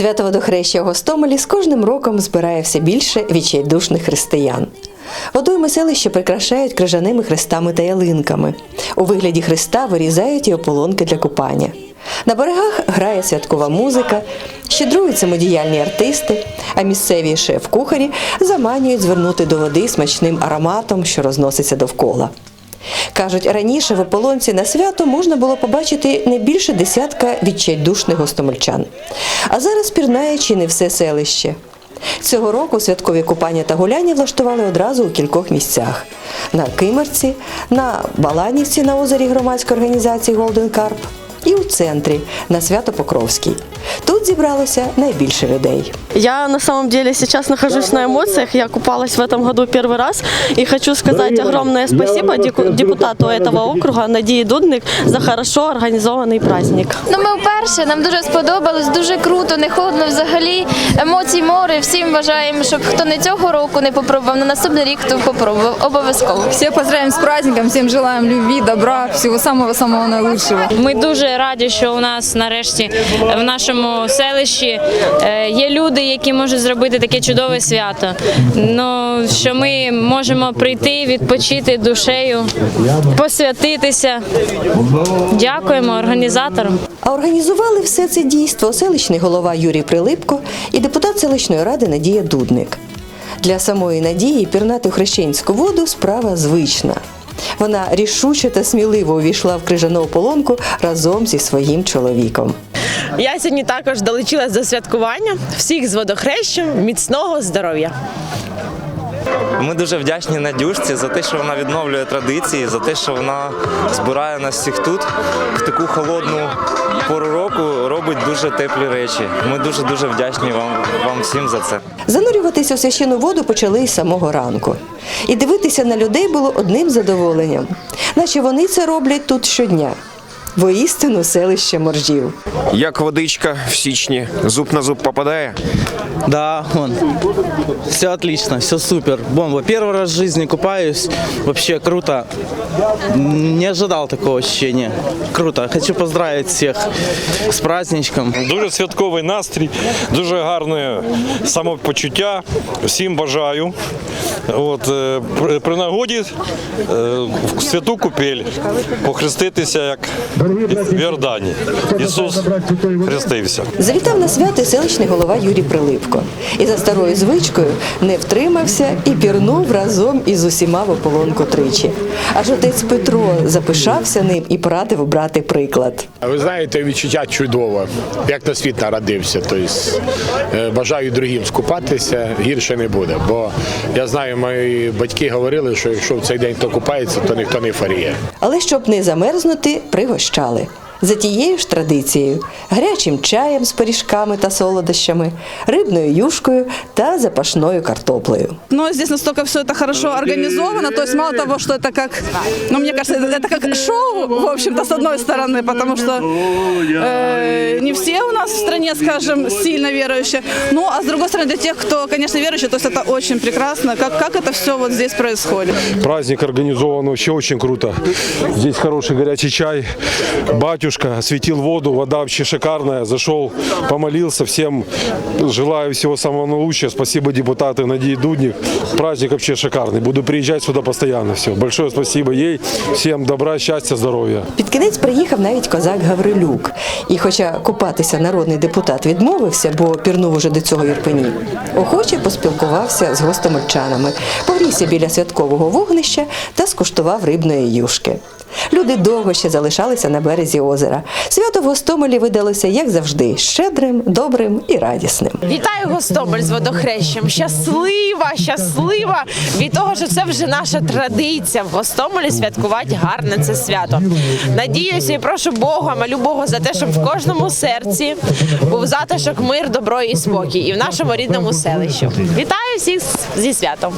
Свято водохреща у Гостомелі з кожним роком збирає все більше відчайдушних християн. Водойми селища прикрашають крижаними хрестами та ялинками. У вигляді хреста вирізають і ополонки для купання. На берегах грає святкова музика, щедрують самодіяльні артисти, а місцеві шеф-кухарі заманюють звернути до води смачним ароматом, що розноситься довкола. Кажуть, раніше в ополонці на свято можна було побачити не більше десятка відчайдушних гостомельчан. А зараз пірнає чи не все селище. Цього року святкові купання та гуляння влаштували одразу у кількох місцях: на Кимерці, на Баланівці на озері громадської організації Голден Карп і у центрі на Свято-Покровській. Тут зібралося найбільше людей. Я на самом деле сейчас нахожусь на эмоциях. Я купалась в этом году первый раз. И хочу сказать огромное спасибо деку- депутату этого округа Надії Дудник за хорошо организованный праздник. Ну, ми вперше, нам дуже сподобалось, дуже круто, не холодно взагалі. Емоцій море. Всім бажаємо, щоб хто не цього року не попробував, на наступний рік хто попробував. Обов'язково. Всех поздравим с праздником, всем желаем любви, добра, всего самого-самого наилучшего. Ми дуже раді, що у нас нарешті в нашому селищі е, є люди, які можуть зробити таке чудове свято. Ну що ми можемо прийти, відпочити душею, посвятитися. Дякуємо організаторам. А організували все це дійство селищний голова Юрій Прилипко і депутат селищної ради Надія Дудник. Для самої Надії пірнати хрещенську воду справа звична. Вона рішуче та сміливо увійшла в крижану ополонку разом зі своїм чоловіком. Я сьогодні також долучилась до святкування. Всіх з водохрещем, міцного здоров'я. Ми дуже вдячні Надюшці за те, що вона відновлює традиції, за те, що вона збирає нас всіх тут в таку холодну пору року, робить дуже теплі речі. Ми дуже дуже вдячні вам, вам всім за це. Занурюватися у священну воду почали із самого ранку. І дивитися на людей було одним задоволенням, наче вони це роблять тут щодня. Воістину селище моржів. Як водичка в січні, зуб на зуб попадає. Да, вон. Все отлично, все супер. Бомба. Первый раз в жизни купаюсь. Вообще круто. Не ожидал такого ощущения. Круто. Хочу поздравить всех с праздничком. Дуже святковий настрій, дуже гарне самопочуття. Всім бажаю. От, е, при, при нагоді е, в святу купель похреститися як в Йордані. Ісус хрестився. Завітав на свято селищний голова Юрій Прилипко. І за старою звичкою не втримався і пірнув разом із усіма в ополонку тричі. Аж отець Петро запишався ним і порадив брати приклад. Ви знаєте, відчуття чудове, як на світ народився. Тобто, бажаю другим скупатися, гірше не буде. Бо я знаю, мої батьки говорили, що якщо в цей день хто купається, то ніхто не фаріє. Але щоб не замерзнути, пригощали. За тією ж традицією гарячим чаєм з пиріжками та солодощами, рибною юшкою та запашною картоплею. Но здесь настолько все это хорошо организовано, то есть мало того, что это как, ну мне кажется, это, это как шоу, в общем-то, с одной стороны, потому что э, не все у нас в стране, скажем, сильно верующие, ну а с другой стороны для тех, кто, конечно, верующий, то есть это очень прекрасно, как, как это все вот здесь происходит. Праздник организован вообще очень круто. Здесь хороший горячий чай. Батюшка Осветил воду, вода вообще шикарная. Зашел, помолился. Всем желаю всего самого наилучшего. Спасибо депутаты Надии Дудник. Праздник вообще шикарный. Буду приезжать сюда постоянно. Все. Большое спасибо ей. Всем добра, счастья, здоровья. Під кінець приїхав навіть козак Гаврилюк. І хоча купатися народний депутат відмовився, бо пірнув уже до цього Ірпені, охоче поспілкувався з гостомельчанами, погрівся біля святкового вогнища та скуштував рибної юшки. Люди довго ще залишалися на березі озера. Свято в Гостомелі видалося, як завжди, щедрим, добрим і радісним. Вітаю Гостомель з водохрещем. Щаслива, щаслива від того, що це вже наша традиція в Гостомелі святкувати гарне це свято. Надіюся і прошу Бога, молю Бога за те, щоб в кожному серці був затишок, мир, добро і спокій, і в нашому рідному селищі. Вітаю всіх зі святом!